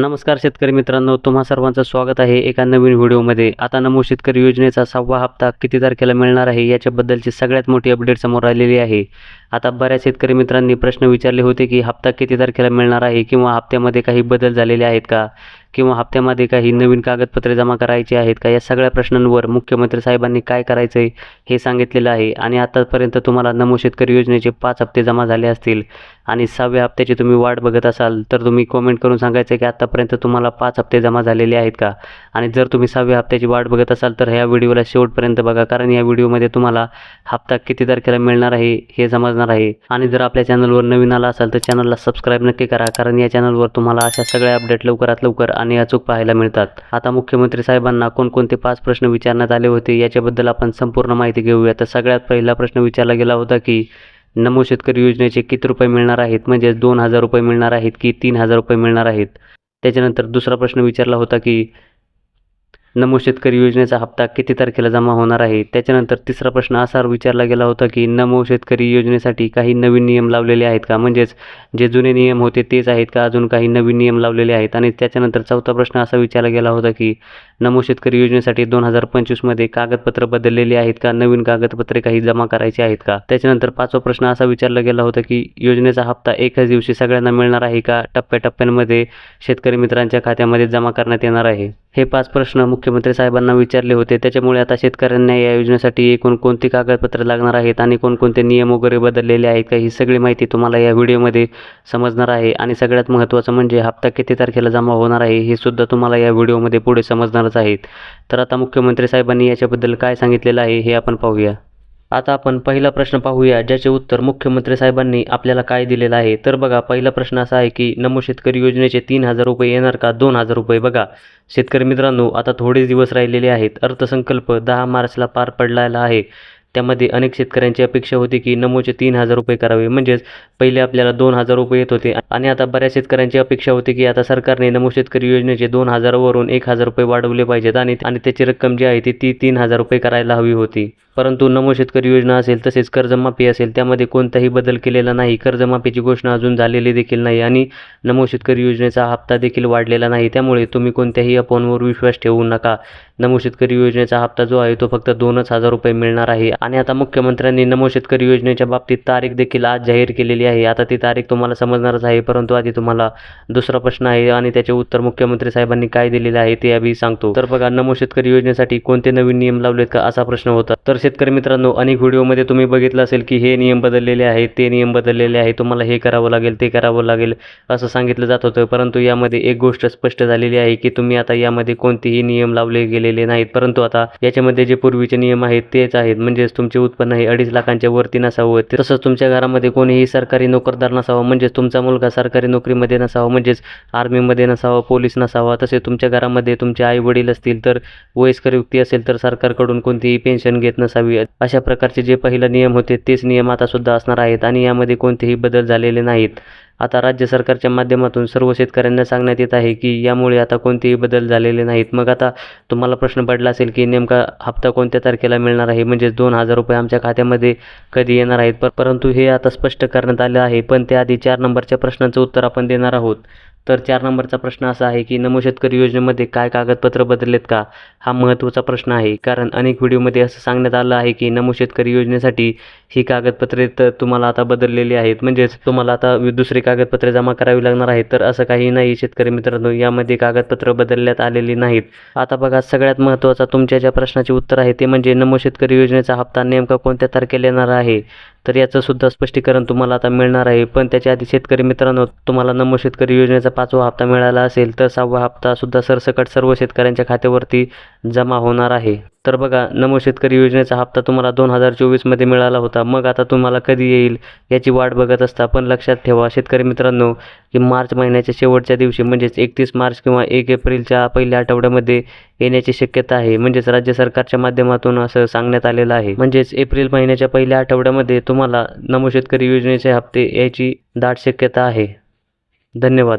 नमस्कार शेतकरी मित्रांनो तुम्हा सर्वांचं स्वागत आहे एका नवीन व्हिडिओमध्ये. आता नमो शेतकरी योजनेचा सहावा हप्ता किती तारखेला मिळणार आहे याच्याबद्दलची सगळ्यात मोठी अपडेट समोर आलेली आहे. आता बऱ्याच शेतकरी मित्रांनी प्रश्न विचारले होते की हप्ता किती तारखेला मिळणार आहे किंवा हप्त्यामध्ये काही बदल झालेले आहेत का? किंवा हप्त्यामध्ये काही नवीन कागदपत्रे जमा करायची आहेत का? या सगळ्या प्रश्नांवर मुख्यमंत्री साहेबांनी काय करायचं आहे हे सांगितलेलं आहे. आणि आतापर्यंत तुम्हाला नमो शेतकरी योजनेचे पाच हप्ते जमा झाले असतील आणि सहाव्या हप्त्याची तुम्ही वाट बघत असाल तर तुम्ही कॉमेंट करून सांगायचं की आत्तापर्यंत तुम्हाला पाच हप्ते जमा झालेले आहेत का? आणि जर तुम्ही सहाव्या हप्त्याची वाट बघत असाल तर ह्या व्हिडिओला शेवटपर्यंत बघा कारण या व्हिडिओमध्ये तुम्हाला हप्ता किती तारखेला मिळणार आहे हे समज करणार आहे. आणि जर आपल्या चॅनलवर नवीन आला असाल तर चॅनलला सबस्क्राईब नक्की करा कारण या चॅनलवर तुम्हाला अशा सगळ्या अपडेट लवकरात लवकर आणि अचूक पाहायला मिळतात. आता मुख्यमंत्री साहेबांना कोणकोणते पाच प्रश्न विचारण्यात आले होते याच्याबद्दल आपण संपूर्ण माहिती घेऊया. तर सगळ्यात पहिला प्रश्न विचारला गेला होता की नमो शेतकरी योजनेचे किती रुपये मिळणार आहेत? म्हणजेच दोन हजार रुपये मिळणार आहेत की तीन हजार रुपये मिळणार आहेत? त्याच्यानंतर दुसरा प्रश्न विचारला होता की नमो शेतकरी योजनेचा हप्ता किती तारखेला जमा होणार आहे? त्याच्यानंतर तिसरा प्रश्न असा विचारला गेला होता की नमो शेतकरी योजनेसाठी काही नवीन नियम लावलेले आहेत का? म्हणजेच जे जुने नियम होते तेच आहेत का? अजून काही नवीन नियम लावलेले आहेत? आणि त्याच्यानंतर चौथा प्रश्न असा विचारला गेला होता की नमो शेतकरी योजनेसाठी दोन हजार पंचवीसमध्ये कागदपत्र बदललेली आहेत का? नवीन कागदपत्रे काही जमा करायची आहेत का? त्याच्यानंतर पाचवा प्रश्न असा विचारला गेला होता की योजनेचा हप्ता एकाच दिवशी सगळ्यांना मिळणार आहे का? टप्प्याटप्प्यांमध्ये शेतकरी मित्रांच्या खात्यामध्ये जमा करण्यात येणार आहे? हे पाच प्रश्न मुख्यमंत्री साहेबांना विचारले होते. त्याच्यामुळे आता शेतकऱ्यांना या योजनेसाठी एकूण कोणती कागदपत्रे लागणार आहेत आणि कोणकोणते नियम वगैरे बदललेले आहेत का ही सगळी माहिती तुम्हाला या व्हिडिओमध्ये समजणार आहे. आणि सगळ्यात महत्त्वाचं म्हणजे हप्ता किती तारखेला जमा होणार आहे हे सुद्धा तुम्हाला या व्हिडिओमध्ये पुढे समजणारच आहेत. तर आता मुख्यमंत्री साहेबांनी याच्याबद्दल काय सांगितलेलं आहे हे आपण पाहूया. आता आपण पहिला प्रश्न पाहूया ज्याचे उत्तर मुख्यमंत्री साहेबांनी आपल्याला काय दिलेलं आहे. तर बघा पहिला प्रश्न असा आहे की नमो शेतकरी योजनेचे तीन हजार रुपये येणार का? दोन हजार रुपये. बघा शेतकरी मित्रांनो आता थोडे दिवस राहिलेले आहेत. अर्थसंकल्प दहा मार्चला पार पडलेला आहे. त्यामध्ये अनेक शेतकऱ्यांची अपेक्षा होती की नमोचे तीन हजार रुपये करावे. म्हणजेच पहिले आपल्याला दोन हजार रुपये येत होते. आणि आता बऱ्याच शेतकऱ्यांची अपेक्षा होती की आता सरकारने नमो शेतकरी योजनेचे दोन हजारावरून एक हजार रुपये वाढवले पाहिजेत. आणि आणि त्याची रक्कम जी आहे ती ती तीन हजार रुपये करायला हवी होती. परंतु नमो शेतकरी योजना असेल तसेच कर्जमाफी असेल त्यामध्ये कोणताही बदल केलेला नाही. कर्जमाफीची घोषणा अजून झालेली देखील नाही आणि नमो शेतकरी योजनेचा हप्ता देखील वाढलेला नाही. त्यामुळे तुम्ही कोणत्याही अफवांवर विश्वास ठेवू नका. नमो शेतकरी योजनेचा हप्ता जो आहे तो फक्त दोनच हजार रुपये मिळणार आहे. आणि आता मुख्यमंत्र्यांनी नमो शेतकरी योजनेच्या बाबतीत तारीख देखील आज जाहीर केलेली आहे. आता ती तारीख तुम्हाला समजणारच आहे परंतु आधी तुम्हाला दुसरा प्रश्न आहे आणि त्याचे उत्तर मुख्यमंत्री साहेबांनी काय दिलेले आहे ते आम्ही सांगतो. तर बघा नमो शेतकरी योजनेसाठी कोणते नवीन नियम लावलेत का असा प्रश्न होता. तर शेतकरी मित्रांनो अनेक व्हिडिओमध्ये तुम्ही बघितलं असेल की हे नियम बदललेले आहेत ते नियम बदललेले आहे तुम्हाला हे करावं लागेल ते करावं लागेल असं सांगितलं जात होतं. परंतु यामध्ये एक गोष्ट स्पष्ट झालेली आहे की तुम्ही आता यामध्ये कोणतेही नियम लावले गेलेले नाहीत. परंतु आता याच्यामध्ये जे पूर्वीचे नियम आहेत तेच आहेत. म्हणजेच तुमचे उत्पन्न हे अडीच लाखांच्या वरती नसावं तसंच तुमच्या घरामध्ये कोणीही सरकारी नोकरदार नसावा म्हणजेच तुमचा मुलगा सरकारी नोकरीमध्ये नसावा म्हणजेच आर्मीमध्ये नसावा पोलीस नसावा तसे तुमच्या घरामध्ये तुमचे आई वडील असतील तर वयस्कर व्यक्ती असेल तर सरकारकडून कोणतीही पेन्शन घेत नसावी. अशा प्रकारचे जे पहिला नियम होते तेच नियम आता सुद्धा असणार आहेत आणि यामध्ये कोणतेही बदल झालेले नाहीत. आता राज्य सरकारच्या माध्यमातून सर्व शेतकऱ्यांना सांगण्यात येत आहे की यामुळे आता कोणतेही बदल झालेले नाहीत. मग आता तुम्हाला प्रश्न पडला असेल की नेमका हप्ता कोणत्या तारखेला मिळणार आहे? म्हणजेच दोन हजार रुपये आमच्या खात्यामध्ये कधी येणार आहेत? पर परंतु हे आता स्पष्ट करण्यात आलं आहे. पण त्याआधी चार नंबरच्या प्रश्नाचं उत्तर आपण देणार आहोत. तर चार नंबरचा प्रश्न असा आहे की नमो शेतकरी योजनेमध्ये काय कागदपत्र बदललेत का? हा महत्त्वाचा प्रश्न आहे. कारण अनेक व्हिडिओमध्ये असं सांगण्यात आलं आहे की नमो शेतकरी योजनेसाठी ही कागदपत्रे तर तुम्हाला आता बदललेली आहेत. म्हणजेच तुम्हाला आता दुसरे कागदपत्रे जमा करावी लागणार आहेत. तर असं काही नाही शेतकरी मित्रांनो यामध्ये कागदपत्र बदलण्यात आलेली नाहीत. आता बघा सगळ्यात महत्त्वाचा तुमच्या ज्या प्रश्नाचे उत्तर आहे ते म्हणजे नमो शेतकरी योजनेचा हप्ता नेमका कोणत्या तारखेला येणार आहे? तर याचं सुद्धा स्पष्टीकरण तुम्हाला आता मिळणार आहे. पण त्याच्या आधी शेतकरी मित्रांनो तुम्हाला नमो शेतकरी योजनेचा पाचवा हप्ता मिळाला असेल तर सहावा हप्ता सुद्धा सरसकट सर्व शेतकऱ्यांच्या खात्यावरती जमा होणार आहे. तर बघा नमो शेतकरी योजनेचा हप्ता तुम्हाला दोन हजार चोवीसमध्ये मिळाला होता. मग आता तुम्हाला कधी येईल याची वाट बघत असता. पण लक्षात ठेवा शेतकरी मित्रांनो की मार्च महिन्याच्या शेवटच्या दिवशी म्हणजेच एकतीस मार्च किंवा एक एप्रिलच्या पहिल्या आठवड्यामध्ये येण्याची शक्यता आहे. म्हणजेच राज्य सरकारच्या माध्यमातून असं सांगण्यात आलेलं आहे. म्हणजेच एप्रिल महिन्याच्या पहिल्या आठवड्यामध्ये तुम्हाला नमो शेतकरी योजनेचे हप्ते याची दाट शक्यता आहे. धन्यवाद.